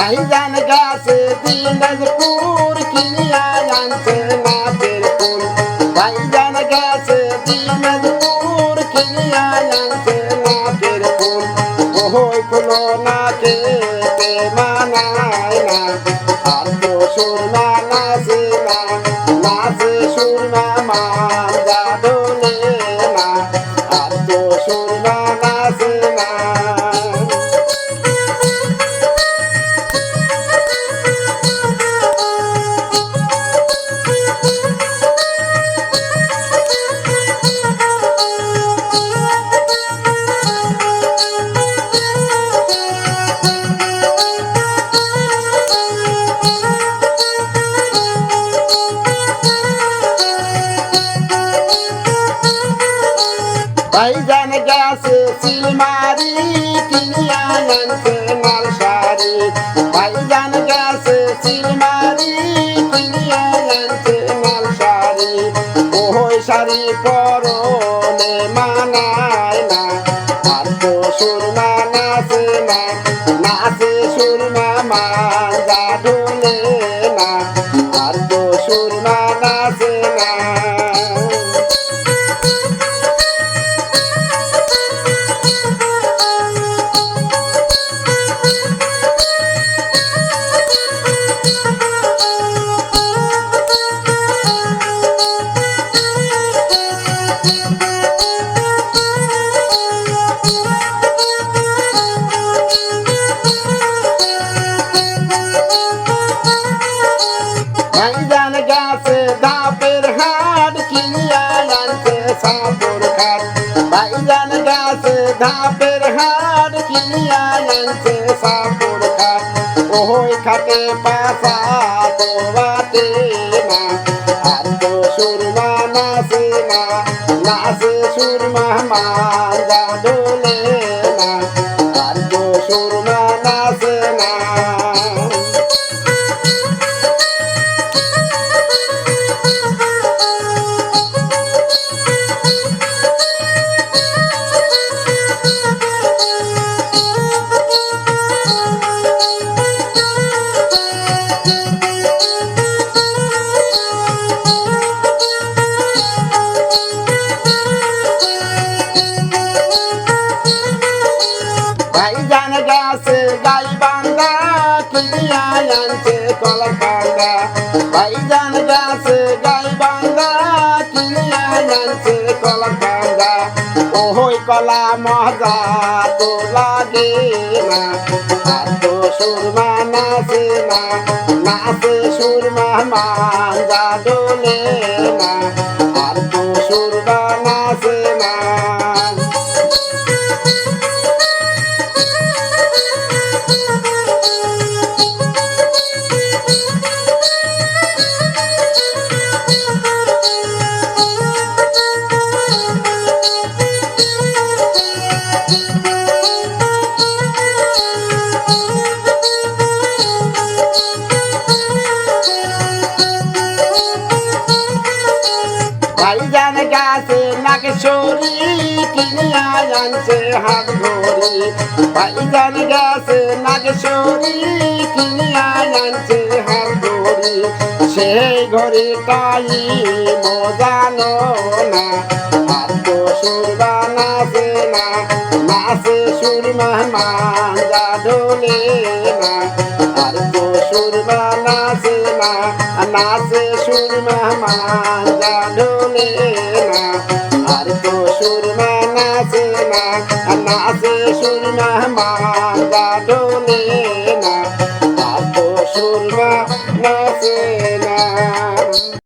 ভাইজান গাছে দিনাজপুর কিনিয়া আনছে নাচের ফুল। ভাইজান গাছে দিনাজপুর কিনিয়া আনছে নাচের ফুল। ওই ফুল নাচে মানায় না। আর তো সুরমা নাচে না, নাচে সুরমা ভাইজান গেছে সিলমারি, কিনিয়া আনছে মাল শাড়ি ভাইজান গেছে সিলমারি, কিনিয়া আনছে মাল সারি ওই সারি পরনে মানায় না, আর তো সুর মানাছে না। ভাইজান গাছে ধাপের হাট কিনিয়া আনছে সাপুর খাট। ভাইজান গাছে ধাপের হাট কিনিয়া আনছে সাপুর খাট। ওই খাটে পাশা তো বাটে না, আর তো সুরমা নাচে না, নাচে সুরমা মাজা ডোলে না। ভাইজান গাছে, গাই বান্দা, কিনিয়া আনছে কলা কান্দা ভাইজান গাছে, গাই বান্দা, কিনিয়া আনছে কলা কান্দা ওই কলা মজা তো লাগে না সুরমা নাচে না ডোলে না, আর তো সুরমা ভাইজান গাছে নাগেশ্বরী কিনিয়া আনছে হাত ঘড়ি ভাইজান গাছে নাগেশ্বরী কিনিয়া আনছে হাত ঘড়ি সেই ঘড়ি তাই মজানো না সুরবা নাচে না, নাচে সুর মেহমান জাডোলে না। আর তো সুরবা নাচে না, নাচে সুর মেহমান জাডোলে না। আর তো সুরমা নাচে না নাচে সুর মার জাডোলে না। আর তো সুরমা নাচে না।